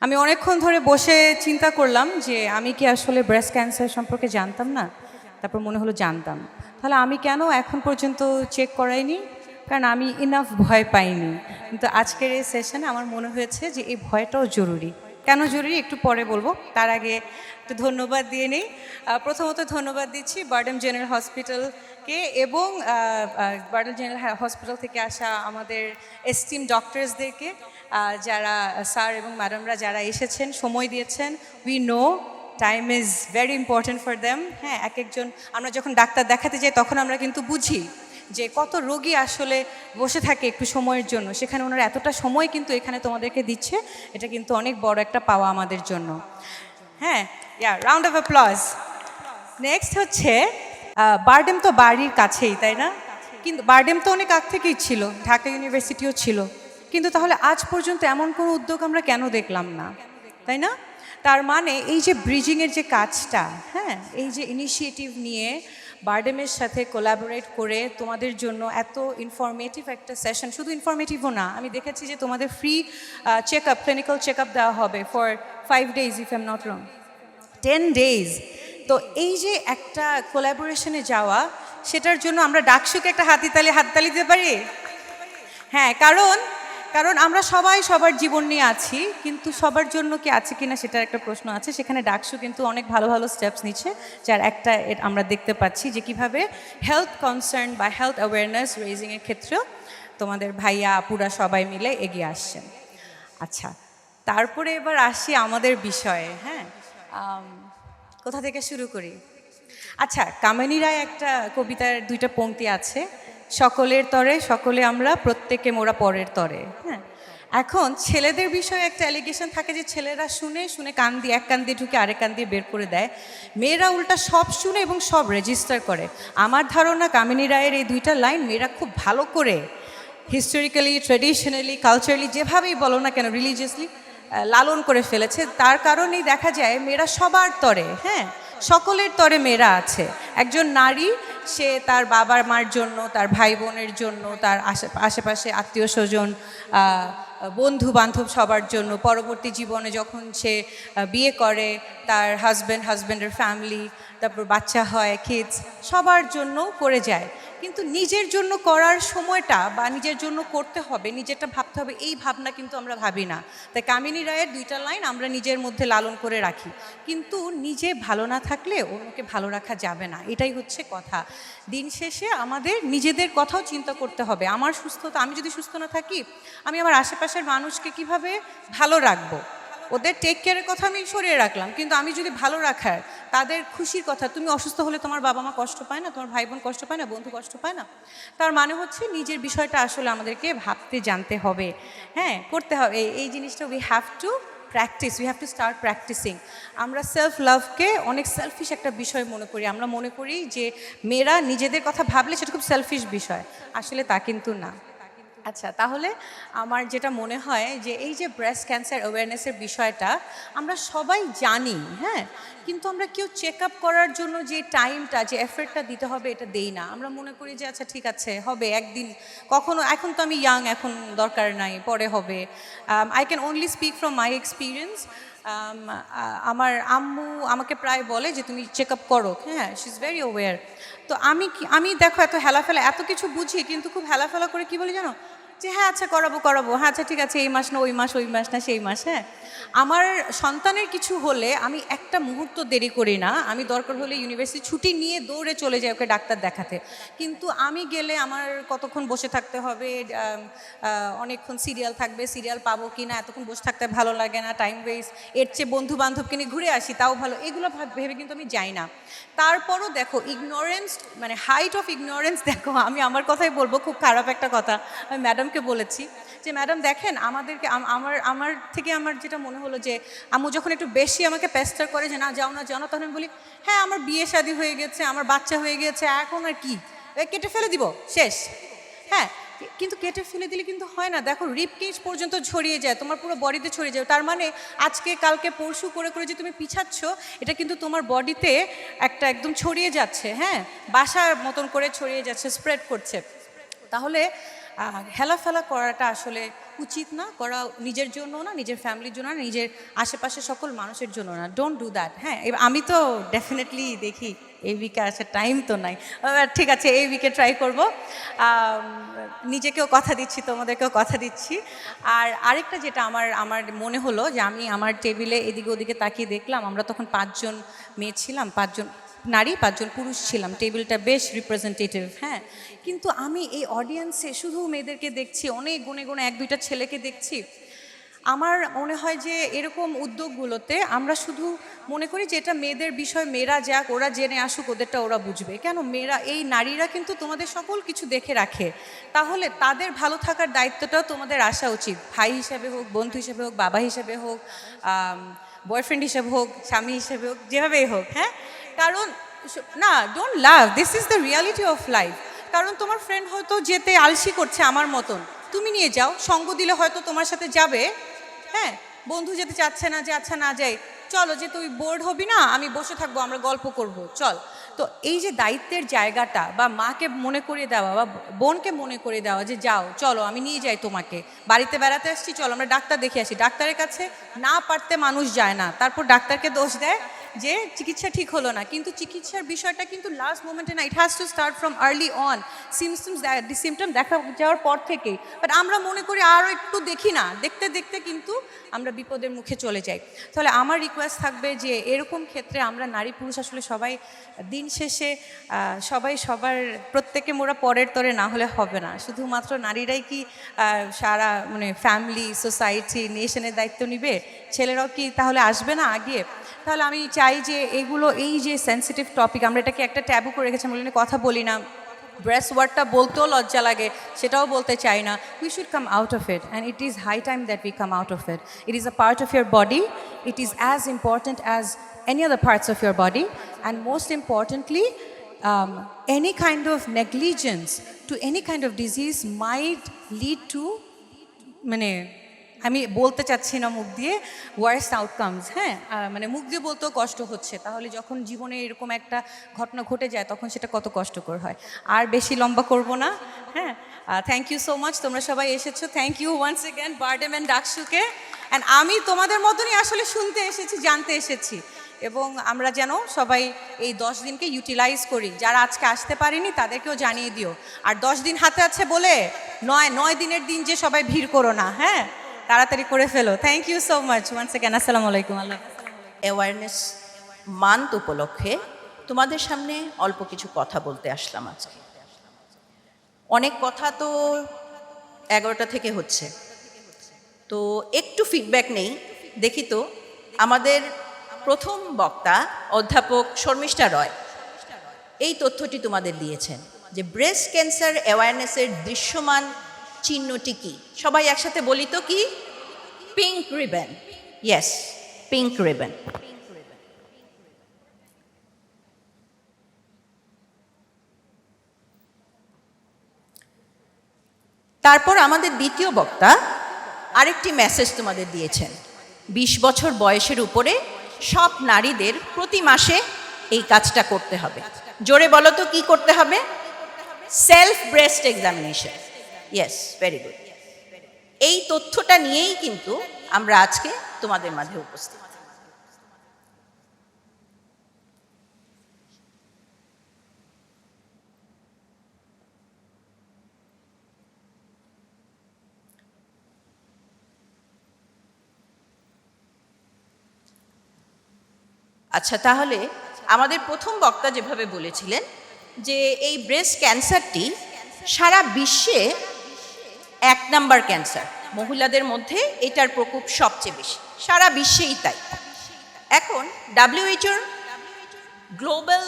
আমি অনেকক্ষণ ধরে বসে চিন্তা করলাম যে আমি কি আসলে ব্রেস্ট ক্যান্সার সম্পর্কে জানতাম না? তারপর মনে হলো জানতাম। তাহলে আমি কেন এখন পর্যন্ত চেক করাইনি? কারণ আমি ইনাফ ভয় পাইনি। কিন্তু আজকের এই সেশনে আমার মনে হয়েছে যে এই ভয়টাও জরুরি। কেন জরুরি একটু পরে বলব। তার আগে একটু ধন্যবাদ দিয়ে নেই। প্রথমত ধন্যবাদ দিচ্ছি বার্ডেম জেনারেল হসপিটালকে এবং বার্ডেম জেনারেল হসপিটাল থেকে আসা আমাদের এস্টিম ডক্টরসদেরকে। যারা, স্যার এবং ম্যাডামরা যারা এসেছেন, সময় দিয়েছেন we know time is very important for them হ্যাঁ এক একজন, আমরা যখন ডাক্তার দেখাতে যাই, তখন আমরা কিন্তু বুঝি। যে কত রোগী আসলে বসে থাকে একটু সময়ের জন্য। সেখানে ওনারা এতটা সময় কিন্তু এখানে তোমাদেরকে দিচ্ছে, এটা কিন্তু অনেক বড় একটা পাওয়া আমাদের জন্য। হ্যাঁ yeah round of applause next হচ্ছে বারডেম তো বাড়ির কাছেই, তাই না? কিন্তু বারডেম তো অনেক আগ থেকেই ছিল, ঢাকা ইউনিভার্সিটিও ছিল। কিন্তু তাহলে আজ পর্যন্ত এমন কোনো উদ্যোগ আমরা কেন দেখলাম না? তাই না? তার মানে এই যে ব্রিজিংয়ের যে কাজটা হ্যাঁ এই যে ইনিশিয়েটিভ নিয়ে বারডেমের সাথে কোলাবোরেট করে তোমাদের জন্য এত ইনফরমেটিভ একটা সেশন শুধু ইনফরমেটিভও না, আমি দেখেছি যে তোমাদের free check up clinical check up দেওয়া হবে for five days if am not wrong ten days তো এই যে একটা কোলাবোরেশনে যাওয়া, সেটার জন্য আমরা ডাকসুকে একটা হাতিতালি, হাততালি দিতে পারি? হ্যাঁ কারণ কারণ আমরা সবাই সবার জীবন নিয়ে আছি, কিন্তু সবার জন্য কি আছে কিনা সেটার একটা প্রশ্ন আছে। সেখানে ডাকসু কিন্তু অনেক ভালো ভালো স্টেপস নিচ্ছে, যার একটা আমরা দেখতে পাচ্ছি যে কীভাবে হেলথ কনসার্ন বা হেলথ অ্যাওয়ারনেস রেজিংয়ের ক্ষেত্রেও তোমাদের ভাইয়া, আপুরা সবাই মিলে এগিয়ে আসছেন। আচ্ছা তারপরে এবার আসি আমাদের বিষয়ে হ্যাঁ? কোথা থেকে শুরু করি? আচ্ছা কামিনী রায় একটা কবিতার দুইটা পংক্তি আছে। সকলের তরে, সকলে আমরা, প্রত্যেকে মোরা পরের তরে। হ্যাঁ। এখন ছেলেদের বিষয়ে একটা অ্যালিগেশন থাকে যে ছেলেরা শুনে শুনে কান দিয়ে, এক কান দিয়ে ঢুকে আরেক কান দিয়ে বের করে দেয়। মেয়েরা উল্টা সব শুনে এবং সব রেজিস্টার করে। আমার ধারণা কামিনী রায়ের এই দুইটা লাইন মেয়েরা খুব ভালো করে হিস্টোরিক্যালি ট্রেডিশনালি কালচারালি যেভাবেই বলো না কেন রিলিজিয়াসলি লালন করে ফেলেছে। তার কারণেই দেখা যায় মেয়েরা সবার তরে হ্যাঁ সকলের তরে মেয়েরা আছে। একজন নারী সে তার বাবার মার জন্য, তার ভাই বোনের জন্য, তার আশে আশেপাশে আত্মীয় স্বজন বন্ধু বান্ধব সবার জন্য। পরবর্তী জীবনে যখন সে বিয়ে করে, তার হাজব্যান্ড হাজব্যান্ডের ফ্যামিলি তারপর বাচ্চা হয় কিডস সবার জন্য করে যায়। কিন্তু নিজের জন্য করার সময়টা বা নিজের জন্য করতে হবে, নিজেরটা ভাবতে হবে, এই ভাবনা কিন্তু আমরা ভাবি না। তাই কামিনী রায়ের দুইটা লাইন আমরা নিজের মধ্যে লালন করে রাখি। কিন্তু নিজে ভালো না থাকলে অন্যকে ভালো রাখা যাবে না, এটাই হচ্ছে কথা। দিন শেষে আমাদের নিজেদের কথাও চিন্তা করতে হবে, আমার সুস্থতা, আমি যদি সুস্থ না থাকি, আমি আমার আশেপাশের মানুষকে কীভাবে ভালো রাখব? ওদের টেক কেয়ারের কথা আমি সরিয়ে রাখলাম, কিন্তু আমি যদি ভালো রাখার, তাদের খুশির কথা, তুমি অসুস্থ হলে তোমার বাবা মা কষ্ট পায় না, তোমার ভাই বোন কষ্ট পায় না, বন্ধু কষ্ট পায় না, তার মানে হচ্ছে নিজের বিষয়টা আসলে আমাদেরকে ভাবতে, জানতে হবে। হ্যাঁ করতে হবে। এই- জিনিসটা we have to practice we have to start practicing আমরা সেলফ লাভকে অনেক সেলফিশ একটা বিষয় মনে করি। আমরা মনে করি যে মেয়েরা নিজেদের কথা ভাবলে সেটা খুব সেলফিশ বিষয়। আসলে তা কিন্তু না। আচ্ছা তাহলে আমার যেটা মনে হয় যে এই যে ব্রেস্ট ক্যান্সার অ্যাওয়ারনেসের বিষয়টা, আমরা সবাই জানি হ্যাঁ? কিন্তু আমরা কেউ চেক আপ করার জন্য যে টাইমটা যে এফর্টটা দিতে হবে, এটা দেই না। আমরা মনে করি যে আচ্ছা ঠিক আছে, হবে, একদিন, কখনো, এখন তো আমি ইয়াং এখন দরকার নাই, পরে হবে। I can only speak from my experience আমার আম্মু আমাকে প্রায় বলে যে, তুমি চেক আপ করো। হ্যাঁ শি ইজ ভেরি অ্যাওয়ার তো আমি কি, আমি দেখো এত হেলাফেলা, এত কিছু বুঝি, কিন্তু খুব হেলাফেলা করে কি বলি জানো? যে হ্যাঁ আচ্ছা করাবো করাবো। হ্যাঁ আচ্ছা ঠিক আছে, এই মাস না, ওই মাস ওই মাস না, সেই মাস। হ্যাঁ আমার সন্তানের কিছু হলে আমি একটা মুহূর্ত দেরি করি না। আমি দরকার হলে ইউনিভার্সিটি ছুটি নিয়ে দৌড়ে চলে যাই ওকে ডাক্তার দেখাতে। কিন্তু আমি গেলে আমার কতক্ষণ বসে থাকতে হবে অনেকক্ষণ সিরিয়াল থাকবে, সিরিয়াল পাবো কি না, এতক্ষণ বসে থাকতে ভালো লাগে না, টাইম ওয়েস্ট, এর চেয়ে বন্ধু বান্ধবকে নিয়ে ঘুরে আসি, তাও ভালো। এগুলো ভাব- কিন্তু আমি যাই না। তারপরও দেখো ইগনোরেন্স মানে হাইট অফ ইগনোরেন্স দেখো, আমি আমার কথাই বলব, খুব খারাপ একটা কথা। আমি ম্যাডামকে বলেছি যে, ম্যাডাম, দেখেন, আমাদেরকে আমার আমার থেকে আমার যেটা মনে হলো যে, আম্মু যখন একটু বেশি আমাকে পেস্টার করে যে, না, যাও না যাও না, তখন আমি বলি হ্যাঁ আমার বিয়ে শাদী হয়ে গেছে, আমার বাচ্চা হয়ে গেছে, এখন আর কি? কেটে ফেলে দিব, শেষ। হ্যাঁ কিন্তু কেটে ফেলে দিলে কিন্তু হয় না। দেখো, রিপ কেজ পর্যন্ত ছড়িয়ে যায়, তোমার পুরো বডিতে ছড়িয়ে যায়। তার মানে আজকে, কালকে, পরশু করে করে যে তুমি পিছাচ্ছ, এটা কিন্তু তোমার বডিতে একটা একদম ছড়িয়ে যাচ্ছে হ্যাঁ? বাসার মতন করে ছড়িয়ে যাচ্ছে স্প্রেড করছে। তাহলে হেলাফেলা করাটা আসলে উচিত না, করা নিজের জন্য না, নিজের ফ্যামিলির জন্য না, নিজের আশেপাশে সকল মানুষের জন্য না। ডোন্ট ডু দ্যাট হ্যাঁ? আমি তো ডেফিনেটলি দেখি, এই উইকে আসার টাইম তো নাই। ঠিক আছে, এই উইকে ট্রাই করব। নিজেকেও কথা দিচ্ছি, তোমাদেরকেও কথা দিচ্ছি। আর আরেকটা যেটা আমার আমার মনে হলো যে আমি আমার টেবিলে এদিকে ওদিকে তাকিয়ে দেখলাম, আমরা তখন পাঁচজন মেয়ে ছিলাম, পাঁচজন নারী পাঁচজন পুরুষ ছিলাম, টেবিলটা বেশ রিপ্রেজেন্টেটিভ হ্যাঁ। কিন্তু আমি এই অডিয়েন্সে শুধু মেয়েদেরকে দেখছি, অনেক গুণে গুণে এক দুইটা ছেলেকে দেখছি। আমার মনে হয় যে এরকম উদ্যোগগুলোতে আমরা শুধু মনে করি যে এটা মেয়েদের বিষয়, মেয়েরা যাক, ওরা জেনে আসুক, ওদেরটা ওরা বুঝবে। কেন? মেয়েরা, এই নারীরা কিন্তু তোমাদের সকল কিছু দেখে রাখে। তাহলে তাদের ভালো থাকার দায়িত্বটাও তোমাদের আসা উচিত। ভাই হিসেবে হোক, বন্ধু হিসেবে হোক, বাবা হিসেবে হোক বয়ফ্রেন্ড হিসেবে হোক, স্বামী হিসেবে হোক, যেভাবেই হোক হ্যাঁ? কারণ, না don't love this is the reality of life কারণ তোমার ফ্রেন্ড হয়তো যেতে আলসি করছে আমার মতন। তুমি নিয়ে যাও, সঙ্গ দিলে হয়তো তোমার সাথে যাবে। হ্যাঁ বন্ধু যেতে চাচ্ছে না যে আচ্ছা না যাই। চলো যে তুই বোর্ড হবি না, আমি বসে থাকব, আমরা গল্প করব। চল। তো এই যে দায়িত্বের জায়গাটা বা মাকে মনে করিয়ে দেওয়া বা বোনকে মনে করিয়ে দেওয়া যে যাও, চলো, আমি নিয়ে যাই তোমাকে। বাড়িতে বেড়াতে আসছি, চলো, আমরা ডাক্তার দেখে আসি। ডাক্তারের কাছে না পারতে মানুষ যায় না। তারপর ডাক্তারকে দোষ দেয় যে চিকিৎসা ঠিক হলো না, কিন্তু চিকিৎসার বিষয়টা কিন্তু লাস্ট মোমেন্টে না it has to start from early on symptoms symptom দেখা যাওয়ার পর থেকেই বাট আমরা মনে করি আরও একটু দেখি না, দেখতে দেখতে কিন্তু আমরা বিপদের মুখে চলে যাই। তাহলে আমার রিকোয়েস্ট থাকবে যে এরকম ক্ষেত্রে আমরা নারী পুরুষ আসলে সবাই দিন শেষে সবাই সবার প্রত্যেকে মোরা পরের তরে না হলে হবে না। শুধুমাত্র নারীরাই কি সারা মানে ফ্যামিলি সোসাইটি নেশনের দায়িত্ব নিবে? ছেলেরাও কি তাহলে আসবে না আগে? তাহলে আমি চাই যে এগুলো এই যে সেন্সিটিভ টপিক আমরা এটাকে একটা ট্যাবু করে রেখেছি আমরা এটা নিয়ে কথা বলি না। ব্রেস্ট ওয়ার্ডটা বলতেও লজ্জা লাগে সেটাও বলতে চাই না। We should come out of it and it is high time that we come out of it it is a part of your body it is as important as any other parts of your body. And most importantly um, any kind of negligence to any kind of disease might lead to মানে আমি বলতে চাচ্ছি না মুখ দিয়ে ওয়ার্স outcomes হ্যাঁ? মানে মুখ দিয়ে বলতেও কষ্ট হচ্ছে। তাহলে যখন জীবনে এরকম একটা ঘটনা ঘটে যায়, তখন সেটা কত কষ্টকর হয়। আর বেশি লম্বা করব না হ্যাঁ? থ্যাংক ইউ সো মাচ তোমরা সবাই এসেছ। Thank you once again BIRDEM and ডাকসুকে and আমি তোমাদের মতনই আসলে শুনতে এসেছি, জানতে এসেছি। এবং আমরা যেন সবাই এই দশ দিনকে ইউটিলাইজ করি। যারা আজকে আসতে পারেনি, তাদেরকেও জানিয়ে দিও। আর দশ দিন হাতে আছে বলে নয় নয় দিনের দিন যে সবাই ভিড় করো না হ্যাঁ? তাড়াতাড়ি করে ফেলো। Thank you so much one second আসসালামু আলাইকুম অ্যাওয়ারনেস মান্থ উপলক্ষে তোমাদের সামনে অল্প কিছু কথা বলতে আসলাম আজকে। অনেক কথা তো এগারোটা থেকে হচ্ছে। তো একটু ফিডব্যাক নেই। দেখি তো, আমাদের প্রথম বক্তা অধ্যাপক শর্মিষ্ঠা রয় এই তথ্যটি তোমাদের দিয়েছেন যে ব্রেস্ট ক্যান্সার অ্যাওয়ারনেসের দৃশ্যমান চিহ্নটি কি? সবাই একসাথে বলি তো কি? Pink ribbon yes pink ribbon তারপর আমাদের দ্বিতীয় বক্তা আরেকটি মেসেজ তোমাদের দিয়েছেন। বিশ বছর বয়সের উপরে সব নারীদের প্রতি মাসে এই কাজটা করতে হবে। জোরে বলো তো কি করতে হবে? Self breast examination yes very good এই তথ্যটা নিয়েই কিন্তু আমরা আজকে তোমাদের মাঝে উপস্থিত। আচ্ছা তাহলে আমাদের প্রথম বক্তা যেভাবে বলেছিলেন যে এই ব্রেস্ট ক্যান্সারটি সারা বিশ্বে এক নাম্বার ক্যান্সার। মহিলাদের মধ্যে এটার প্রকোপ সবচেয়ে বেশি। সারা বিশ্বেই তাই। এখন ডাব্লিউএইচওর গ্লোবাল